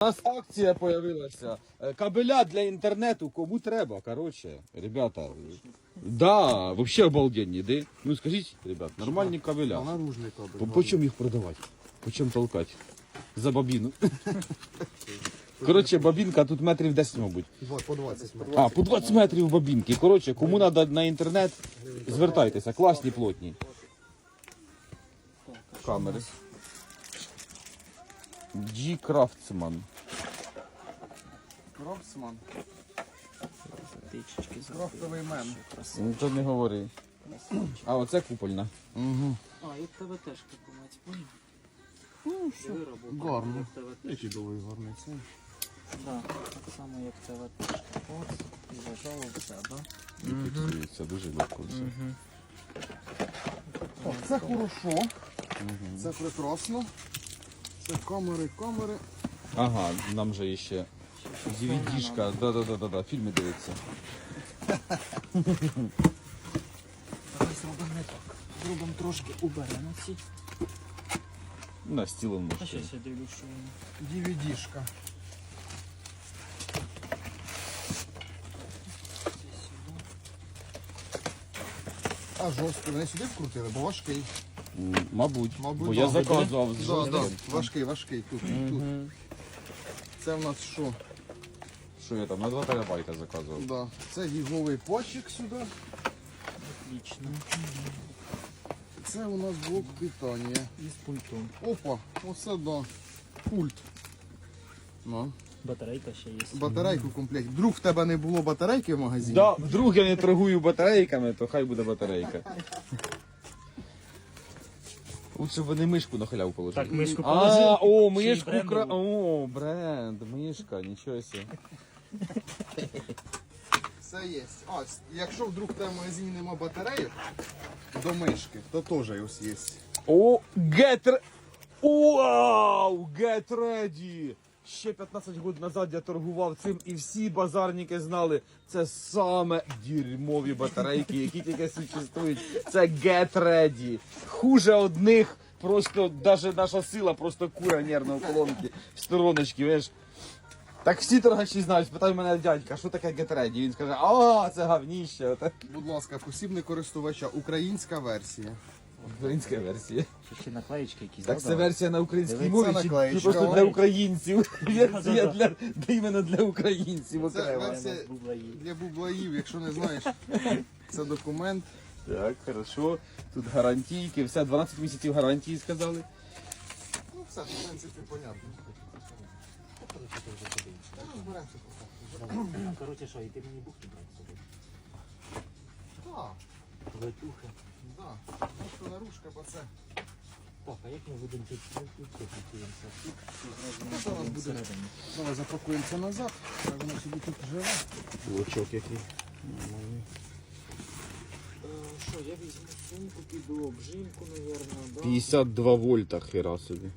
У нас акція появилася. Е, Кабеля для інтернету кому треба. Коротше, ребята. Да, вообще обалденні, де? Ну скажіть, ребят, нормальні кабеля. Наружний кабель. По, по чому їх продавати? По чому толкати? За бабіну. Коротше, бабінка тут метрів 10, мабуть. По 20 метрів. А, по 20 метрів бабінки. Коротше, кому треба на інтернет, звертайтеся. Класні, плотні. Камери. G Craftsman. Кроксман. Тичечки Крафтовий мен. Нічого не говори. А, оце купольна. Угу. А, і в тебе теж купувати, поняв? Ну, все. Гарно. Який довгий гарний цей. Да, так само, як в тебе теж. От, і зажало все, да? Фіксується дуже легко все. О, це хорошо. Це прекрасно. Це камери, камери. Ага, нам же ще DVD-шка. Да-да-да, фільми дивиться. Давай зробимо не так. Зробимо трошки уберемо ці. На стілом А можна. ще я дивлюсь, що вони. DVD-шка. А жорстко. Вони сюди вкрутили, бо важкий. Мабуть, Мабуть, бо я заказував з Да, жовтим. да. Важкий, важкий. Тут, тут. Це в нас що? Що я там на 2 терабайта заказував. Да. Це гіговий почек сюди. Отлично. Це у нас блок питання. І з пультом. Опа, оце да. Пульт. Ну. Батарейка ще є. Батарейку в комплекті. Вдруг в тебе не було батарейки в магазині? Да, вдруг я не торгую батарейками, то хай буде батарейка. Лучше б вони мишку на халяву положили. Так, мишку А, положив. о, Ще й мишку кра... брендову. О, бренд, мишка, нічого себе. Все є. А, с- якщо вдруг в тебе в магазині нема батареї до мишки, то теж ось є. О, get re- Вау, get ready! Ще 15 років назад я торгував цим і всі базарники знали, це саме дерьмові батарейки, які тільки существують. Це get ready. Хуже одних, просто даже наша сила, просто кура нервна в колонки, стороночки, знаєш. Так всі торгачі знають, спитай мене дядька, що таке get ready? Він скаже, а, це гавніще, Будь ласка, посібник користувача, українська версія. Українська версія. Ще ще наклеїчки якісь. Так да, це версія на українській Дивіться, мові, чи, наклеїчка. чи просто для українців. Версія для іменно для українців Це окремо. версія- Для бублаїв, якщо не знаєш, це документ. Так, хорошо. Тут гарантійки, все, 12 місяців гарантії сказали. Ну все, в принципі, понятно. Розберемося поки. Коротше, що, і ти мені бухти брати з собою? Так, Летюхи. так. Просто наружка, паце. Так, а як ми будемо тут? Що у нас буде? Давай запакуємося назад, так воно собі тут живе. Лучок який. Що, я візьму сумку, піду обжимку, мабуть, 52 вольта, хера собі.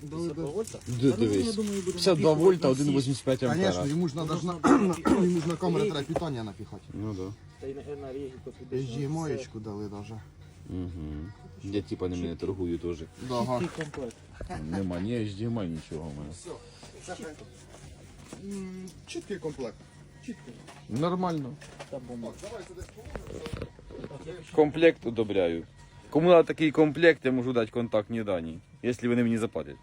52 вольта? Д- ну, дивись. я думаю, будемо 52 вольта, 1,85 Звісно, ампера. йому ж треба ж на, Можна йому ж на камери треба питання напіхати. Ну да. Та й на, на регіку підеш. HDMI-очку дали даже. Угу. Я типа не мене торгую теж. Ага. Нема ні HDMI, нічого в мене. М, Чіткий комплект. Чіткий. Нормально. Комплект одобряю. Кому треба такий комплект, я можу дати контактні дані, якщо вони мені заплатять.